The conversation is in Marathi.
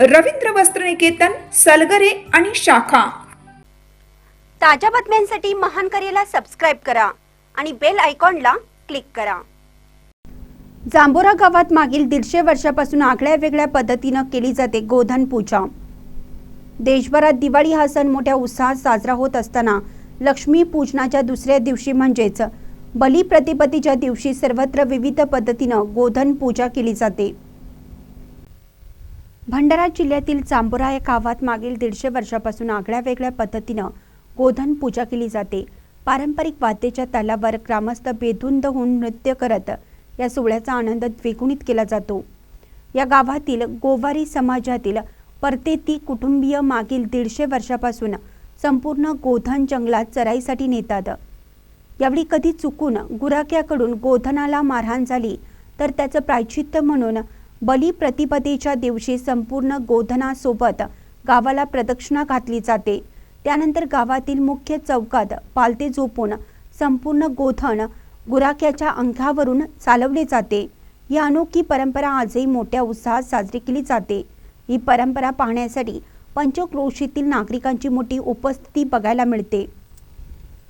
रवींद्र वस्त्रनिकेतन सलगरे आणि शाखा. ताज्या बातम्यांसाठी महान करेला सबस्क्राईब करा आणि बेल आयकॉनला क्लिक करा. जांभोरा गावात मागील दीडशे वर्षापासून आगळ्या वेगळ्या पद्धतीनं केली जाते गोधन पूजा. देशभरात दिवाळी हा सण मोठ्या उत्साहात साजरा होत असताना लक्ष्मी पूजनाच्या दुसऱ्या दिवशी म्हणजेच बलिप्रतिपतीच्या दिवशी सर्वत्र विविध पद्धतीनं गोधन पूजा केली जाते. भंडारा जिल्ह्यातील चांबोरा या गावात मागील दीडशे वर्षापासून आगळ्या वेगळ्या पद्धतीनं गोधन पूजा केली जाते. पारंपरिक वाद्याच्या तालावर ग्रामस्थ बेधुंद होऊन नृत्य करत या सोहळ्याचा आनंद द्विगुणित केला जातो. या गावातील गोवारी समाजातील परतेती कुटुंबीय मागील दीडशे वर्षापासून संपूर्ण गोधन जंगलात चराईसाठी नेतात. यावेळी कधी चुकून गुराख्याकडून गोधनाला मारहाण झाली तर त्याचं प्रायचित्त म्हणून बली प्रतिपदेच्या दिवशी संपूर्ण गोधनासोबत गावाला प्रदक्षिणा घातली जाते. त्यानंतर गावातील मुख्य चौकात पालते झोपून संपूर्ण गोधन गुराख्याच्या अंगठावरून चालवले जाते. ही अनोखी परंपरा आजही मोठ्या उत्साहात साजरी केली जाते. ही परंपरा पाहण्यासाठी पंचक्रोशीतील नागरिकांची मोठी उपस्थिती बघायला मिळते.